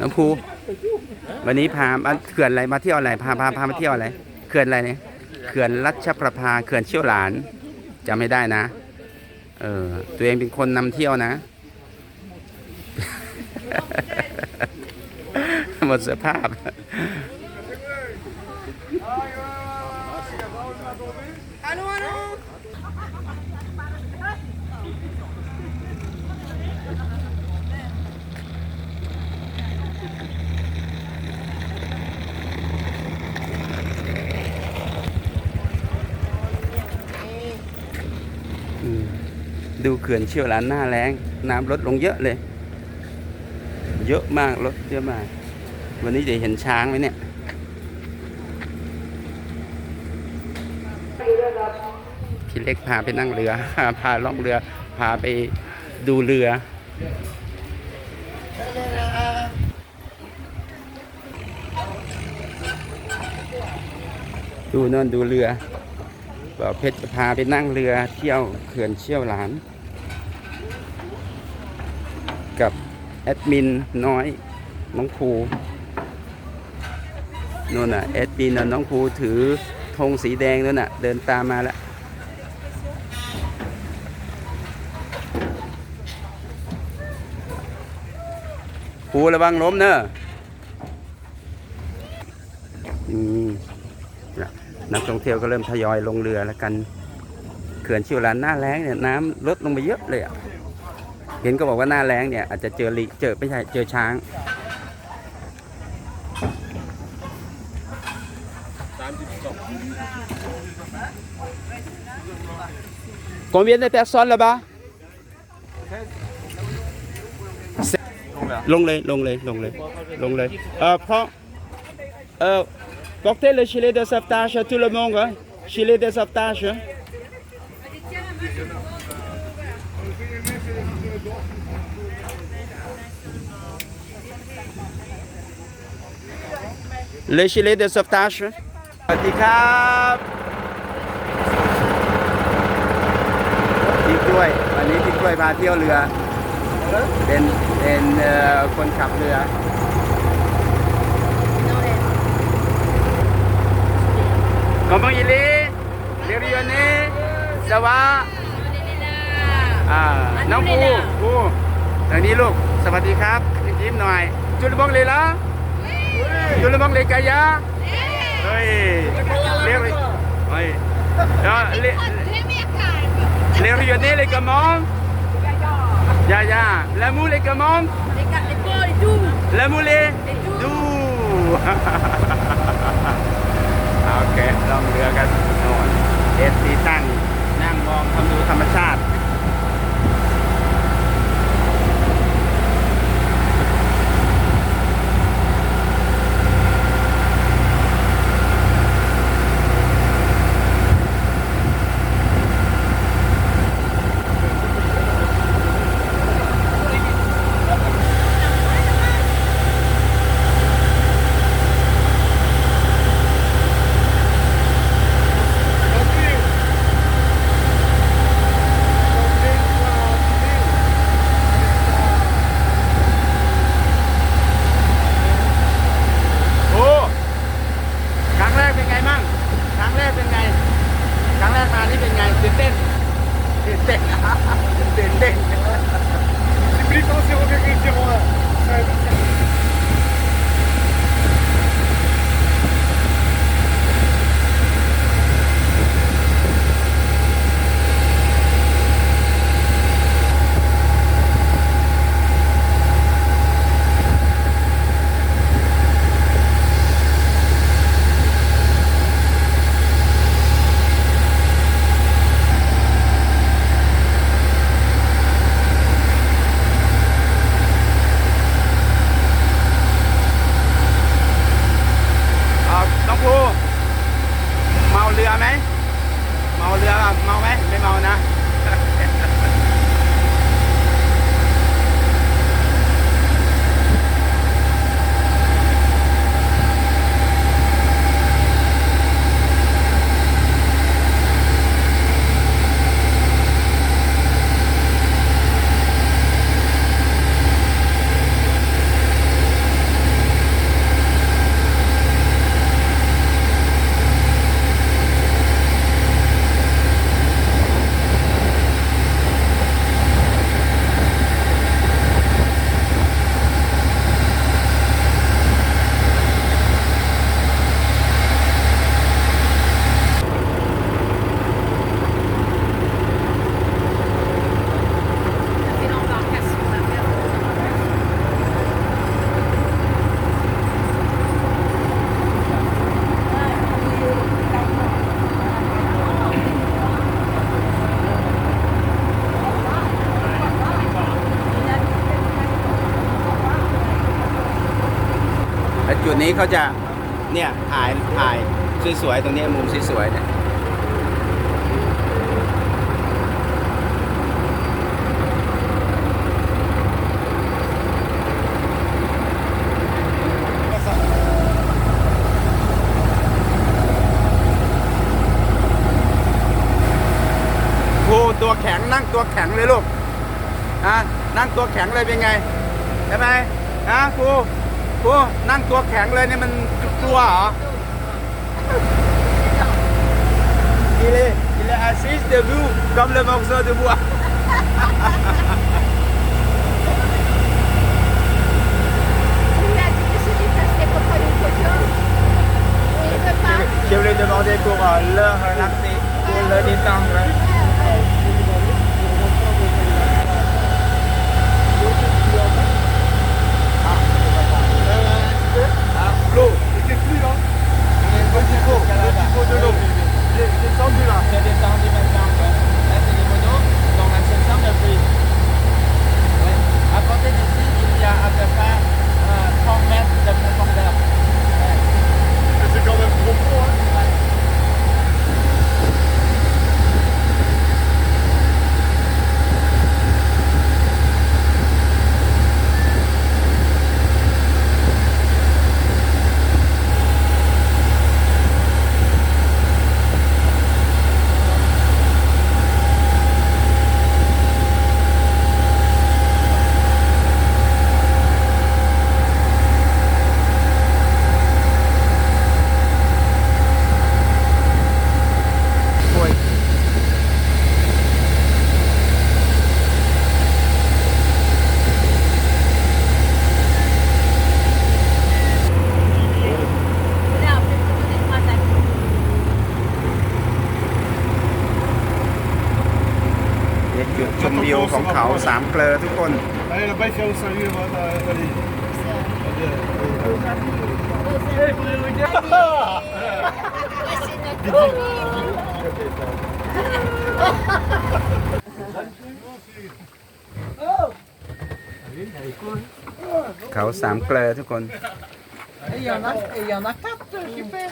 น้องภูวันนี้พามาเขื่อนอะไรมาเที่ยวอะไรพาพาพามาเที่ยวอะไรเขื่อนอะไรเนี่ยเขื่อนรัชประภาเขื่อนเชี่ยวหลานจำไม่ได้นะ เออตัวเองเป็นคนนำเที่ยวนะหมดสภาพ ดูเขื่อนเชี่ยวหลานหน้าแรงน้ำลดลงเยอะเลย เยอะมากลดเยอะมาก วันนี้จะเห็นช้างไหมเนี่ยพี่เล็กพาไปนั่งเรือ พาล่องเรือ พาไปดูเรือดูนนดูเรือบอกเพชรจะพาไปนั่งเรือเที่ยวเขื่อนเชี่ยวหลาน กับ แอดมินน้อยน้องภูนู่นน่ะแอดมินน่ะน้องภูถือธงสีแดงนั่นน่ะ เดินตามมาแล้วภูระวังล้มเนอะอืมนักท่องเที่ยวก็เริ่มทยอยลงเรือแล้วกันเขื่อนชิวลานหน้าแล้งเนี่ยน้ำลดลงไปเยอะเลยอะ เห็นก็บอกว่าหน้าแล้งเนี่ยอาจจะเจอลิเจอไม่ใช่เจอช้าง Combien de personnes là-bas ลงเลยลงเลยลงเลยลงเลยเออเพราะเออ portez le gilet de sauvetage à tout le monde hein? gilet de sauvetage hein? le gilet de sauvetage สวัสดีครับพี่กล้วย วันนี้พี่กล้วยมาเที่ยวเรือ เป็นเป็นคนขับเรือ Comment il est Les Lyonnais Ça va อ่าน้องปูปูทางนี้ลูก สวัสดีครับยิ้มหน่อย จุลบงเลยละ จุลบงเลยกายะเฮ้ยเรียกเลยเฮ้ยเออเรียกเรียก Lyonnais les comment Ya ya La moule les comment La moule est doux โอ จุดนี้เขาจะเนี่ยถ่ายถ่ายสวยๆตรงนี้มุมสวยๆเนี่ยครูตัวแข็งนั่งตัวแข็งเลยลูกอะนั่งตัวแข็งเลยเป็นไงใช่ไหมอะครู โอ้นั่งตัวแข็งเลยเนี่ยมันกลัวเหรอกิเลยกิเลยอาซิสเดบูกำลังมองโซเดบัวเดี๋ยวเลยจะรอเด็กกูก่อนเลิกแล้วรักสิกูเลยดีตั้งเลย วิวของเขาสามเกลอทุกคน เขาสามเกลอทุกคน Il y en a, il y en a quatre, super.